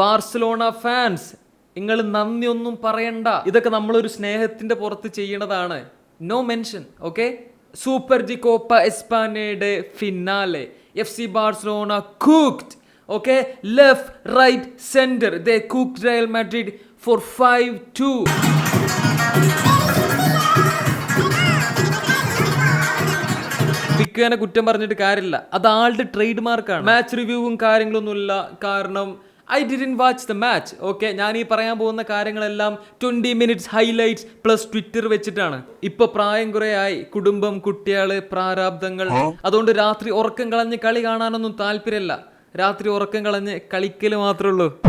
Barcelona fans നിങ്ങൾ നന്ദി ഒന്നും പറയണ്ട. ഇതൊക്കെ നമ്മളൊരു സ്നേഹത്തിന്റെ പുറത്ത് ചെയ്യണതാണ്. നോ മെൻഷൻ ഓക്കെ സൂപ്പർ ജി Copa എസ്പാനയുടെ finale F C Barcelona cooked okay left right centre ദേ cooked Real Madrid four five two വിക്കുവിനെ കുറ്റം പറഞ്ഞിട്ട് കാര്യമില്ല. അത് ആളുടെ ട്രേഡ് മാർക്കാണ് മാച്ച് റിവ്യൂവും കാര്യങ്ങളൊന്നുമില്ല. കാരണം I didn't watch the match okay ഞാൻ ഈ പറയാൻ പോകുന്ന കാര്യങ്ങളെല്ലാം twenty minutes highlights plus Twitter വെച്ചിട്ടാണ്. ഇപ്പൊ പ്രായം കുറെ ആയി കുടുംബം കുട്ടികൾ പ്രാരാബ്ദങ്ങൾ. അതുകൊണ്ട് രാത്രി ഉറക്കം കളഞ്ഞ് കളി കാണാനൊന്നും താല്പര്യമല്ല. രാത്രി ഉറക്കം കളഞ്ഞ് കളിക്കൽ മാത്രമേ ഉള്ളൂ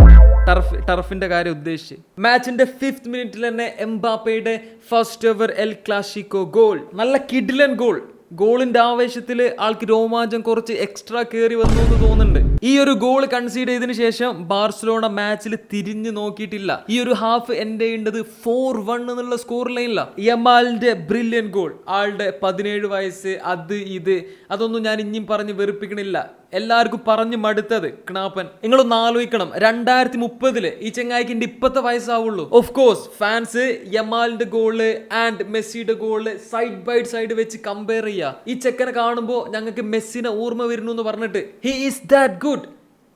ടർഫ് ടർഫിന്റെ കാര്യം ഉദ്ദേശിച്ച്. മാച്ചിന്റെ ഫിഫ്ത് മിനിറ്റിൽ തന്നെ എംബാപ്പയുടെ first over El Clasico goal നല്ല കിഡിലൻ ഗോൾ ഗോളിന്റെ ആവേശത്തിൽ ആൾക്ക് രോമാഞ്ചം കുറച്ച് എക്സ്ട്രാ കയറി വന്നു എന്ന് തോന്നുന്നുണ്ട്. ഈ ഒരു ഗോൾ കൺസീഡ് ചെയ്തതിനു ശേഷം ബാർസലോണ മാച്ചിൽ തിരിഞ്ഞു നോക്കിയിട്ടില്ല. ഈ ഒരു ഹാഫ് എൻഡ് ചെയ്യേണ്ടത് ഫോർ വൺ എന്നുള്ള സ്കോർ ലൈനില്ല യമാലിന്റെ ബ്രില്യൻ ഗോൾ ആളുടെ പതിനേഴ് വയസ്സ് അത് ഇത് അതൊന്നും ഞാൻ ഇനിയും പറഞ്ഞ് വെറുപ്പിക്കണില്ല. എല്ലാവർക്കും പറഞ്ഞു മടുത്തത്. ക്ണാപ്പൻ നിങ്ങളൊന്ന് ആലോചിക്കണം. രണ്ടായിരത്തി മുപ്പതിൽ ഈ ചെങ്ങായിക്കിന്റെ ഇപ്പത്തെ വയസ്സാവുള്ളൂ. ഓഫ് കോഴ്സ് ഫാൻസ് യമാലിന്റെ ഗോൾ ആൻഡ് മെസ്സിയുടെ ഗോൾ സൈഡ് ബൈ സൈഡ് വെച്ച് കമ്പയർ ചെയ്യുക ഈ ചെക്കനെ കാണുമ്പോൾ ഞങ്ങൾക്ക് മെസ്സിനെ ഓർമ്മ വരുന്നു എന്ന് പറഞ്ഞിട്ട് he is that good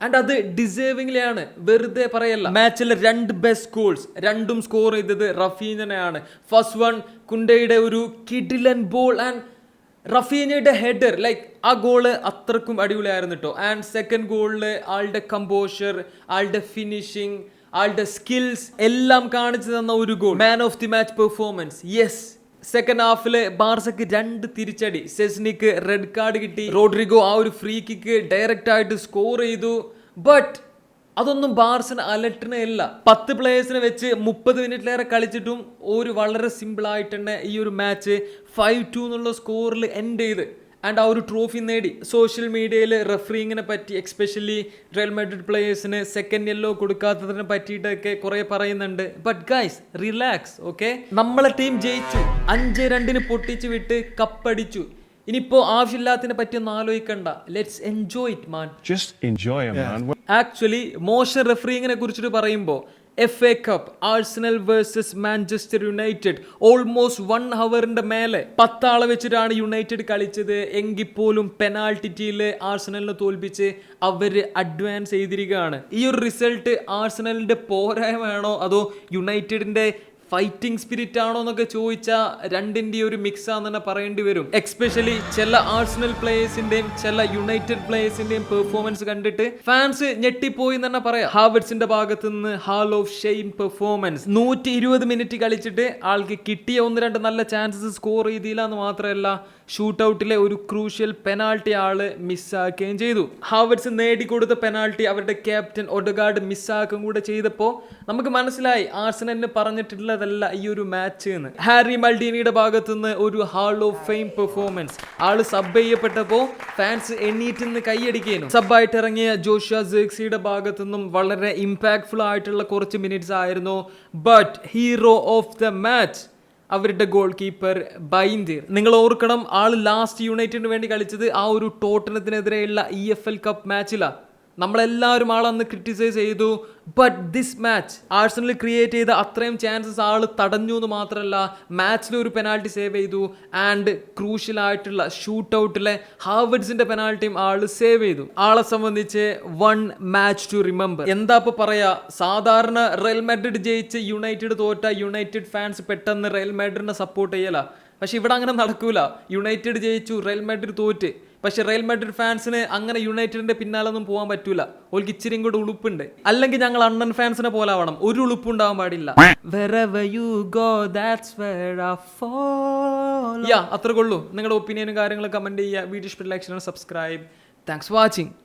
and അത് ഡിസേർവിംഗിലാണ് വെറുതെ പറയല്ല. മാച്ചിലെ രണ്ട് ബെസ്റ്റ് ഗോൾസ് രണ്ടും സ്കോർ ചെയ്തത് റഫീനനെയാണ്. ഫസ്റ്റ് വൺ കുണ്ടയുടെ ഒരു കിഡിലൻ ബോൾ ആൻഡ് റഫീനയുടെ ഹെഡർ ലൈക്ക് ആ ഗോൾ അത്രക്കും അടിപൊളിയായിരുന്നു കേട്ടോ ആൻഡ് സെക്കൻഡ് ഗോളിൽ ആളുടെ കമ്പോഷർ ആളുടെ ഫിനിഷിങ് ആളുടെ സ്കിൽസ് എല്ലാം കാണിച്ചു തന്ന ഒരു goal man of the match performance yes second ഹാഫിൽ ബാർസക്ക് രണ്ട് തിരിച്ചടി. സെസ്നിക്ക് റെഡ് കാർഡ് കിട്ടി. റോഡ്രിഗോ ആ ഒരു ഫ്രീ കിക്ക് ഡയറക്റ്റ് ആയിട്ട് സ്കോർ ചെയ്തു. ബട്ട് അതൊന്നും ബാർസന് അലട്ടിനെ അല്ല പത്ത് പ്ലേയേഴ്സിനെ വെച്ച് മുപ്പത് മിനിറ്റിലേറെ കളിച്ചിട്ടും ഒരു വളരെ സിമ്പിൾ ആയിട്ട് തന്നെ ഈ ഒരു മാച്ച് ഫൈവ് ടു എന്നുള്ള സ്കോറിൽ എൻഡ് ചെയ്ത്. ആൻഡ് ആ ഒരു ട്രോഫി നേടി. സോഷ്യൽ മീഡിയയിൽ റെഫറിങ്ങിനെ പറ്റി എക്സ്പെഷ്യലി റയൽ മാഡ്രിഡ് പ്ലേയേഴ്സിന് സെക്കൻഡ് യെല്ലോ കൊടുക്കാത്തതിനെ പറ്റിയിട്ടൊക്കെ കുറേ പറയുന്നുണ്ട്. ബട്ട് ഗൈസ് റിലാക്സ് ഓക്കെ നമ്മളെ ടീം ജയിച്ചു. അഞ്ച് രണ്ടിന് പൊട്ടിച്ച് വിട്ട് കപ്പടിച്ചു. ഇനിയിപ്പോ ആവശ്യമില്ലാത്തതിനെ പറ്റി ഒന്നും ആലോചിക്കണ്ട. Let's enjoy it man just enjoy actually മോശം റെഫറിങ്ങിനെ കുറിച്ചിട്ട് പറയുമ്പോൾ F A cup Arsenal versus Manchester United almost one ഹവറിന്റെ മേലെ പത്താളെ വെച്ചിട്ടാണ് യുണൈറ്റഡ് കളിച്ചത്. എങ്കിൽ പോലും പെനാൾട്ടിറ്റിയിൽ ആഴ്സണലിനെ തോൽപ്പിച്ച് അവർ അഡ്വാൻസ് ചെയ്തിരിക്കുകയാണ്. ഈ ഒരു റിസൾട്ട് ആഴ്സണലിന്റെ പോരായ്മയാണോ അതോ യുണൈറ്റഡിന്റെ ഫൈറ്റിംഗ് സ്പിരിറ്റ് ആണോ എന്നൊക്കെ ചോദിച്ചാൽ രണ്ടിന്റെ ഒരു മിക്സ് ആണെന്ന് തന്നെ പറയേണ്ടി വരും. എക്സ്പെഷ്യലി ചില ആഴ്സണൽ പ്ലേയേഴ്സിന്റെയും ചില യുണൈറ്റഡ് പ്ലേയേഴ്സിന്റെയും പെർഫോമൻസ് കണ്ടിട്ട് ഫാൻസ് ഞെട്ടിപ്പോയി തന്നെ പറയാം. ഹാവർട്സിന്റെ ഭാഗത്ത് നിന്ന് ഹാൾ ഓഫ് ഷെയിം പെർഫോമൻസ് നൂറ്റി ഇരുപത് മിനിറ്റ് കളിച്ചിട്ട് ആൾക്ക് കിട്ടിയ ഒന്ന് രണ്ട് നല്ല ചാൻസസ് സ്കോർ ചെയ്തില്ല എന്ന് മാത്രമല്ല ഷൂട്ട് ഔട്ടിലെ ഒരു ക്രൂഷ്യൽ പെനാൾട്ടി ആൾ മിസ്സാക്കുകയും ചെയ്തു. ഹാവർട്സ് നേടിക്കൊടുത്ത പെനാൾട്ടി അവരുടെ ക്യാപ്റ്റൻ ഒഡഗാർഡ് മിസ്സാക്കുകയും കൂടെ ചെയ്തപ്പോൾ നമുക്ക് മനസ്സിലായി. ആർസനലിന് പറഞ്ഞിട്ടുള്ളതല്ല ഈ ഒരു മാച്ച് എന്ന്. ഹാരി മൾഡീനിയുടെ ഭാഗത്തു നിന്ന് ഒരു ഹാൾ ഓഫ് ഫെയിം പെർഫോമൻസ് ആൾ സബ് ചെയ്യപ്പെട്ടപ്പോൾ ഫാൻസ് എണ്ണീറ്റ് നിന്ന് കൈയടിക്കുന്നു സബായിട്ട് ഇറങ്ങിയ ജോഷ ജേക്സിയുടെ ഭാഗത്തു നിന്നും വളരെ ഇമ്പാക്ട്ഫുൾ ആയിട്ടുള്ള കുറച്ച് മിനിറ്റ്സ് ആയിരുന്നു. But hero of the match അവരുടെ ഗോൾ കീപ്പർ ബൈന്ദീർ. നിങ്ങൾ ഓർക്കണം ആൾ ലാസ്റ്റ് യുണൈറ്റഡിന് വേണ്ടി കളിച്ചത് ആ ഒരു ടോട്ടനത്തിനെതിരെയുള്ള ഇ എഫ് എൽ കപ്പ് മാച്ചിലാണ് നമ്മളെല്ലാവരും ആളന്ന് ക്രിറ്റിസൈസ് ചെയ്തു. But this match Arsenal create ചെയ്ത അത്രയും ചാൻസസ് ആൾ തടഞ്ഞു എന്ന് മാത്രമല്ല മാച്ചിൽ ഒരു പെനാൽറ്റി സേവ് ചെയ്തു. ആൻഡ് ക്രൂഷ്യലായിട്ടുള്ള ഷൂട്ട് ഔട്ടിലെ ഹാർവഡ്സിന്റെ പെനാൾട്ടിയും ആൾ സേവ് ചെയ്തു. ആളെ സംബന്ധിച്ച് വൺ മാച്ച് ടു റിമെമ്പർ എന്താ ഇപ്പൊ പറയാ? സാധാരണ റയൽ മാഡ്രിഡ് ജയിച്ച് യുണൈറ്റഡ് തോറ്റ യുണൈറ്റഡ് ഫാൻസ് പെട്ടെന്ന് റയൽ മാഡ്രിഡിനെ സപ്പോർട്ട് ചെയ്യല. പക്ഷെ ഇവിടെ അങ്ങനെ നടക്കൂല. യുണൈറ്റഡ് ജയിച്ചു റയൽ മാഡ്രിഡ് തോറ്റ്. പക്ഷെ റയൽ മാഡ്രിഡ് ഫാൻസിന് അങ്ങനെ യുണൈറ്റഡിന്റെ പിന്നാലൊന്നും പോകാൻ പറ്റൂല. ഓൽക്ക് ഇച്ചിരിയും കൂടെ ഉളുപ്പുണ്ട്. അല്ലെങ്കിൽ ഞങ്ങൾ അണ്ണൻ ഫാൻസിനെ പോലെ ആവണം. ഒരു പാടില്ല. Where I fall. Yeah, അത്ര കൊള്ളൂ നിങ്ങളുടെ ഒപ്പീനിയനും കാര്യങ്ങളും കമന്റ് ചെയ്യുക. വീഡിയോ ഇഷ്ടപ്പെട്ട ലൈക്ക് സബ്സ്ക്രൈബ് താങ്ക്സ് വാച്ചിങ്